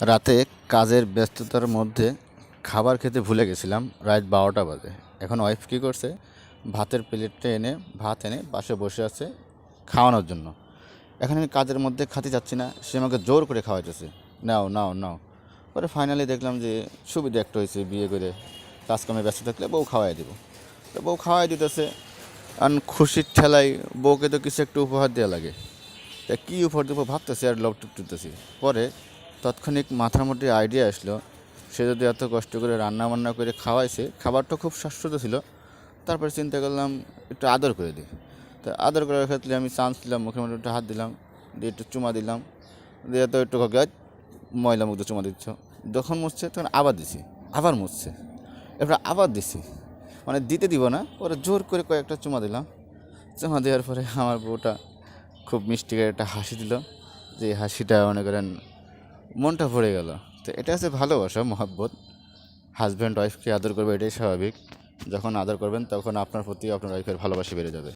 রাতে কাজের ব্যস্ততার মধ্যে খাবার খেতে ভুলে গেছিলাম, রাত বারোটা বাজে। এখন ওয়াইফ কী করছে? ভাতের প্লেটটা এনে, ভাত এনে পাশে বসে আছে খাওয়ানোর জন্য। এখন আমি কাজের মধ্যে খাতে যাচ্ছি না, সে আমাকে জোর করে খাওয়াইতেছে। নাও নাও নাও। পরে ফাইনালি দেখলাম যে সুবিধা একটা হয়েছে বিয়ে করে। কাজকর্মে ব্যস্ত থাকলে বউ খাওয়াই দেবো। তো বউ খাওয়াই দিতেছে। আর খুশির ঠেলায় বউকে তো কিছু একটা উপহার দেওয়া লাগে। তা কী উপহার দেবো ভাবতেছি আর লব টুকতেছি পরে তৎক্ষণিক মাথার মধ্যে আইডিয়া আসলো। সে যদি এত কষ্ট করে রান্না বান্না করে খাওয়াইছে, খাবারটা খুব সুস্বাদু ছিল। তারপরে চিন্তা করলাম, একটু আদর করে দিই। তো আদর করার ক্ষেত্রে আমি চান্স দিলাম, মুখের মধ্যে একটু হাত দিলাম, দিয়ে একটু চুমা দিলাম। দিয়ে তো একটু গাছ ময়লা মুগ্ধ চুমা দিচ্ছ। যখন মুছছে, তখন আবার দিছি, আবার মুছছে। এরপর আবার দিছি। মানে দিতে দিব না, পরে জোর করে কয়েকটা চুমা দিলাম। চুমা দেওয়ার পরে আমার বউটা খুব মিষ্টি করে একটা হাসি দিল। যে হাসিটা মনে করেন মনটা ভরে গেল। তো এটা হচ্ছে ভালোবাসা, মহাব্বত। হাজব্যান্ড ওয়াইফকে আদর করবে, এটাই স্বাভাবিক। যখন আদর করবেন, তখন আপনার প্রতি আপনার ওয়াইফের ভালোবাসা বেড়ে যাবে।